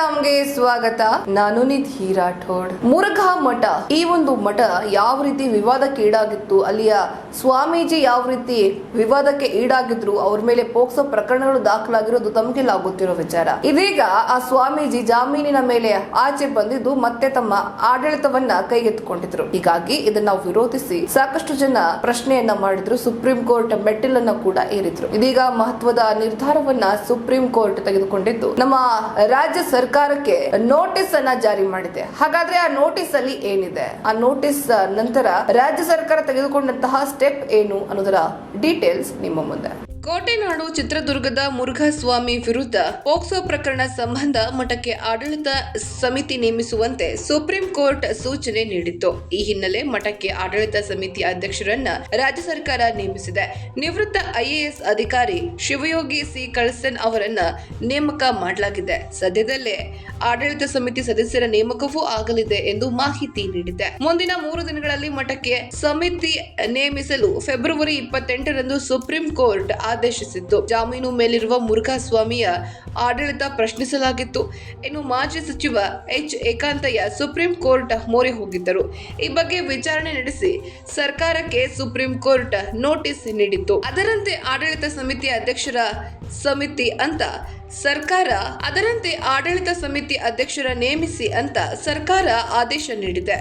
ಇನ್ಸ್ಟಾಗ್ರಾಮ್ಗೆ ಸ್ವಾಗತ. ನಾನು ನಿಧಿ ರಾಠೋಡ್. ಮುರುಘಾ ಮಠ. ಈ ಒಂದು ಮಠ ಯಾವ ರೀತಿ ವಿವಾದಕ್ಕೆ ಈಡಾಗಿತ್ತು, ಅಲ್ಲಿಯ ಸ್ವಾಮೀಜಿ ಯಾವ ರೀತಿ ವಿವಾದಕ್ಕೆ ಈಡಾಗಿದ್ರು, ಅವ್ರ ಮೇಲೆ ಪೋಕ್ಸೋ ಪ್ರಕರಣಗಳು ದಾಖಲಾಗಿರೋದು ತಮಗೆಲ್ಲ ಗೊತ್ತಿರೋ ವಿಚಾರ. ಇದೀಗ ಆ ಸ್ವಾಮೀಜಿ ಜಾಮೀನಿನ ಮೇಲೆ ಆಚೆ ಬಂದಿದ್ದು ಮತ್ತೆ ತಮ್ಮ ಆಡಳಿತವನ್ನ ಕೈಗೆತ್ತಿಕೊಂಡಿದ್ರು. ಹೀಗಾಗಿ ಇದನ್ನ ವಿರೋಧಿಸಿ ಸಾಕಷ್ಟು ಜನ ಪ್ರಶ್ನೆಯನ್ನ ಮಾಡಿದ್ರು. ಸುಪ್ರೀಂ ಕೋರ್ಟ್ ಮೆಟ್ಟಿಲನ್ನ ಕೂಡ ಏರಿದ್ರು. ಇದೀಗ ಮಹತ್ವದ ನಿರ್ಧಾರವನ್ನ ಸುಪ್ರೀಂ ಕೋರ್ಟ್ ತೆಗೆದುಕೊಂಡಿದ್ದು. ನಮ್ಮ ರಾಜ್ಯ ಸರ್ಕಾರಕ್ಕೆ ನೋಟಿಸ್ ಅನ್ನ ಜಾರಿ ಮಾಡಿದೆ. ಹಾಗಾದ್ರೆ ಆ ನೋಟಿಸ್ ಅಲ್ಲಿ ಏನಿದೆ? ಆ ನೋಟಿಸ್ ನಂತರ ರಾಜ್ಯ ಸರ್ಕಾರ ತೆಗೆದುಕೊಂಡಂತಹ ಸ್ಟೆಪ್ ಏನು ಅನ್ನೋದರ ಡೀಟೇಲ್ಸ್ ನಿಮ್ಮ ಮುಂದೆ. ಕೋಟೆನಾಡು ಚಿತ್ರದುರ್ಗದ ಮುರುಘಾಸ್ವಾಮಿ ವಿರುದ್ಧ ಪೋಕ್ಸೋ ಪ್ರಕರಣ ಸಂಬಂಧ ಮಠಕ್ಕೆ ಆಡಳಿತ ಸಮಿತಿ ನೇಮಿಸುವಂತೆ ಸುಪ್ರೀಂ ಕೋರ್ಟ್ ಸೂಚನೆ ನೀಡಿತ್ತು. ಈ ಹಿನ್ನೆಲೆ ಮಠಕ್ಕೆ ಆಡಳಿತ ಸಮಿತಿ ಅಧ್ಯಕ್ಷರನ್ನ ರಾಜ್ಯ ಸರ್ಕಾರ ನೇಮಿಸಿದೆ. ನಿವೃತ್ತ ಐಎಎಸ್ ಅಧಿಕಾರಿ ಶಿವಯೋಗಿ ಸಿ ಕಳಸನ್ ಅವರನ್ನ ನೇಮಕ ಮಾಡಲಾಗಿದೆ. ಸದ್ಯದಲ್ಲೇ ಆಡಳಿತ ಸಮಿತಿ ಸದಸ್ಯರ ನೇಮಕವೂ ಆಗಲಿದೆ ಎಂದು ಮಾಹಿತಿ ನೀಡಿದೆ. ಮುಂದಿನ ಮೂರು ದಿನಗಳಲ್ಲಿ ಮಠಕ್ಕೆ ಸಮಿತಿ ನೇಮಿಸಲು ಫೆಬ್ರವರಿ ಇಪ್ಪತ್ತೆಂಟರಂದು ಸುಪ್ರೀಂ ಕೋರ್ಟ್ ಆದೇಶಿಸಿತ್ತು ಜಾಮೀನು ಮೇಲಿರುವ ಮುರುಘಾಸ್ವಾಮಿಯ ಆಡಳಿತ ಪ್ರಶ್ನಿಸಲಾಗಿತ್ತು. ಇನ್ನು ಮಾಜಿ ಸಚಿವ ಎಚ್. ಏಕಾಂತಯ್ಯ ಸುಪ್ರೀಂ ಕೋರ್ಟ್ ಮೊರೆ ಹೋಗಿದ್ದರು. ಈ ಬಗ್ಗೆ ವಿಚಾರಣೆ ನಡೆಸಿ ಸರ್ಕಾರಕ್ಕೆ ಸುಪ್ರೀಂ ಕೋರ್ಟ್ ನೋಟಿಸ್ ನೀಡಿತ್ತು. ಅದರಂತೆ ಆಡಳಿತ ಸಮಿತಿ ಅಧ್ಯಕ್ಷರ ಸಮಿತಿ ಅಂತ ಸರ್ಕಾರ, ಅದರಂತೆ ಆಡಳಿತ ಸಮಿತಿ ಅಧ್ಯಕ್ಷರ ನೇಮಿಸಿ ಅಂತ ಸರ್ಕಾರ ಆದೇಶ ನೀಡಿದೆ.